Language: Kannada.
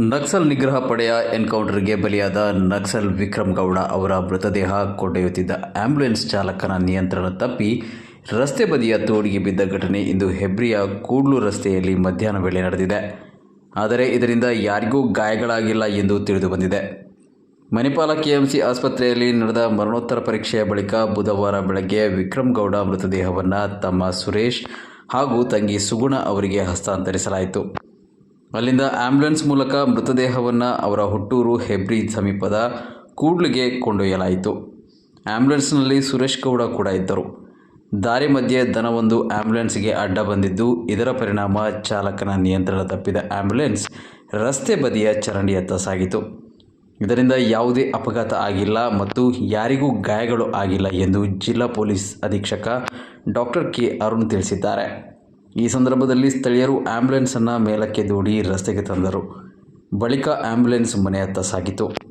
ನಕ್ಸಲ್ ನಿಗ್ರಹ ಪಡೆಯ ಎನ್ಕೌಂಟರ್ಗೆ ಬಲಿಯಾದ ನಕ್ಸಲ್ ವಿಕ್ರಮ್ ಗೌಡ ಅವರ ಮೃತದೇಹ ಕೊಂಡೊಯ್ಯುತ್ತಿದ್ದ ಆಂಬ್ಯುಲೆನ್ಸ್ ಚಾಲಕನ ನಿಯಂತ್ರಣ ತಪ್ಪಿ ರಸ್ತೆ ಬದಿಯ ತೋಡಿಗೆ ಬಿದ್ದ ಘಟನೆ ಇಂದು ಹೆಬ್ರಿಯ ಕೂಡ್ಲು ರಸ್ತೆಯಲ್ಲಿ ಮಧ್ಯಾಹ್ನ ವೇಳೆ ನಡೆದಿದೆ. ಆದರೆ ಇದರಿಂದ ಯಾರಿಗೂ ಗಾಯಗಳಾಗಿಲ್ಲ ಎಂದು ತಿಳಿದು ಬಂದಿದೆ. ಮಣಿಪಾಲ ಕೆಎಂಸಿ ಆಸ್ಪತ್ರೆಯಲ್ಲಿ ನಡೆದ ಮರಣೋತ್ತರ ಪರೀಕ್ಷೆಯ ಬಳಿಕ ಬುಧವಾರ ಬೆಳಗ್ಗೆ ವಿಕ್ರಮ್ ಗೌಡ ಮೃತದೇಹವನ್ನು ತಮ್ಮ ಸುರೇಶ್ ಹಾಗೂ ತಂಗಿ ಸುಗುಣ ಅವರಿಗೆ ಹಸ್ತಾಂತರಿಸಲಾಯಿತು. ಅಲ್ಲಿಂದ ಆಂಬ್ಯುಲೆನ್ಸ್ ಮೂಲಕ ಮೃತದೇಹವನ್ನು ಅವರ ಹುಟ್ಟೂರು ಹೆಬ್ರಿ ಸಮೀಪದ ಕೂಡ್ಲಿಗೆ ಕೊಂಡೊಯ್ಯಲಾಯಿತು. ಆಂಬ್ಯುಲೆನ್ಸ್ನಲ್ಲಿ ಸುರೇಶ್ ಗೌಡ ಕೂಡ ಇದ್ದರು. ದಾರಿ ಮಧ್ಯೆ ದನವೊಂದು ಆಂಬ್ಯುಲೆನ್ಸ್ಗೆ ಅಡ್ಡ ಬಂದಿದ್ದು, ಇದರ ಪರಿಣಾಮ ಚಾಲಕನ ನಿಯಂತ್ರಣ ತಪ್ಪಿದ ಆಂಬ್ಯುಲೆನ್ಸ್ ರಸ್ತೆ ಬದಿಯ ಚರಂಡಿಯತ್ತ ಸಾಗಿತು. ಇದರಿಂದ ಯಾವುದೇ ಅಪಘಾತ ಆಗಿಲ್ಲ ಮತ್ತು ಯಾರಿಗೂ ಗಾಯಗಳು ಆಗಿಲ್ಲ ಎಂದು ಜಿಲ್ಲಾ ಪೊಲೀಸ್ ಅಧೀಕ್ಷಕ ಡಾಕ್ಟರ್ ಕೆ ಅರುಣ್ ತಿಳಿಸಿದ್ದಾರೆ. ಈ ಸಂದರ್ಭದಲ್ಲಿ ಸ್ಥಳೀಯರು ಆ್ಯಂಬುಲೆನ್ಸನ್ನು ಮೇಲಕ್ಕೆ ದೂಡಿ ರಸ್ತೆಗೆ ತಂದರು. ಬಳಿಕ ಆಂಬ್ಯುಲೆನ್ಸ್ ಮನೆಯತ್ತ ಸಾಗಿತು.